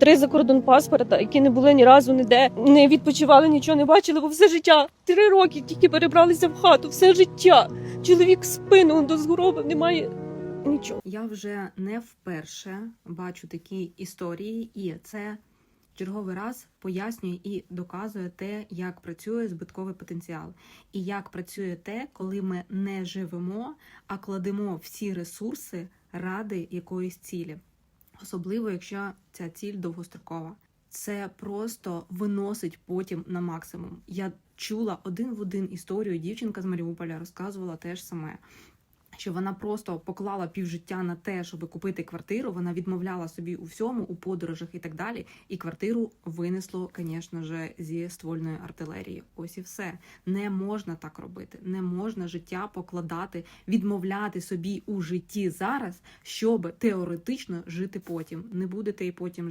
Три закордон паспорта, які не були ні разу ніде, не відпочивали, нічого не бачили, бо все життя. Три роки тільки перебралися в хату, все життя. Чоловік спину до згороби, немає нічого. Я вже не вперше бачу такі історії, і це черговий раз пояснює і доказує те, як працює збитковий потенціал, і як працює те, коли ми не живемо, а кладемо всі ресурси ради якоїсь цілі, особливо якщо ця ціль довгострокова. Це просто виносить потім на максимум. Я чула один в один історію. Дівчинка з Маріуполя розказувала теж саме що вона просто поклала півжиття на те, щоб купити квартиру. Вона відмовляла собі у всьому, у подорожах і так далі. І квартиру винесло, звісно ж, зі ствольної артилерії. Ось і все. Не можна так робити. Не можна життя покладати, відмовляти собі у житті зараз, щоб теоретично жити потім. Не будете і потім жити.